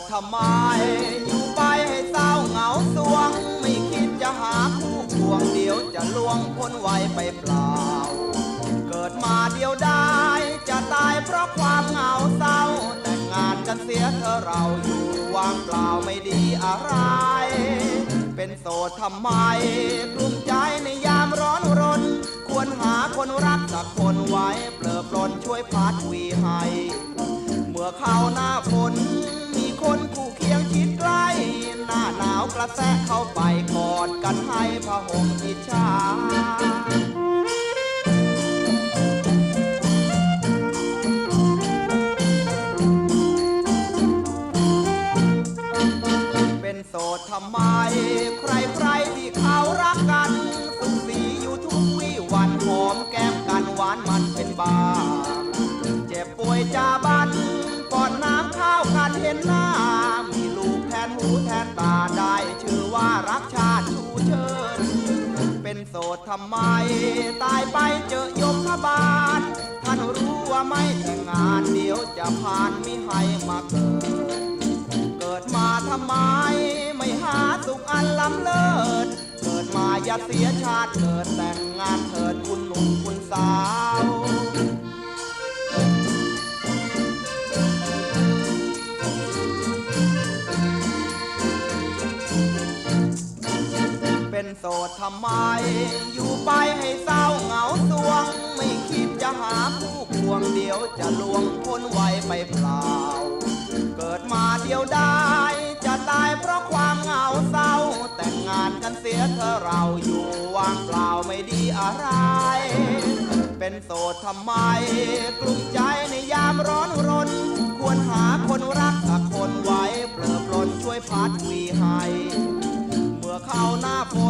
ดทำไม อยู่ไปให้เศร้าเหงาสวง ไม่คิดจะหาคู่ควงเดียวจะล่วงพ้นวัยไปเปล่า เกิดมาเดียวได้ จะตายเพราะความเหงาเศร้า แต่งงานกันเสียเธอเราอยู่ว่างเปล่าไม่ดีอะไร เป็นโสดทำไมกลุ้มใจในยามร้อนรน ควรหาคนรักสักคนไว้เปลือปลนช่วยพัดวีให้ เมื่อเข้าหน้าฝน ระแทกเข้าไปกอดกันให้พระห่มอิจฉาเป็นโสดทำไม ใครใครที่เขารักกันสุขสีอยู่ทุกวี่วันหอมแก้มกันหวานมัน ตาได้ชื่อว่ารักชาติชูเชิญ เป็นโสดทำไม ตายไปเจอยมพบาลท่านรู้ว่าไม่แต่งงานเดี๋ยวจะผ่านมิให้มาเกิด เกิดมาทำไม ไม่หาสุขอันล้ำเลิศ เกิดมาอย่าเสียชาติเกิดแต่งงานเถิดคุณหนุ่มคุณสาว โสดทำไม อยู่ไปให้เศร้าเหงาสวง ไม่คิดจะหาคู่ควงเดียวจะลวงพ้นวัยไปเปล่า เกิดมาเดียวได้ จะตายเพราะความเหงาเศร้า แต่งงานกันเสียเธอเราอยู่ว่างเปล่าไม่ดีอะไร เป็นโสดทำไม กลุ้มใจในยามร้อนรน ควรหาคนรักสักคนไว้เปลอปลนช่วยพัดวีให้ เมื่อเข้าหน้าฝน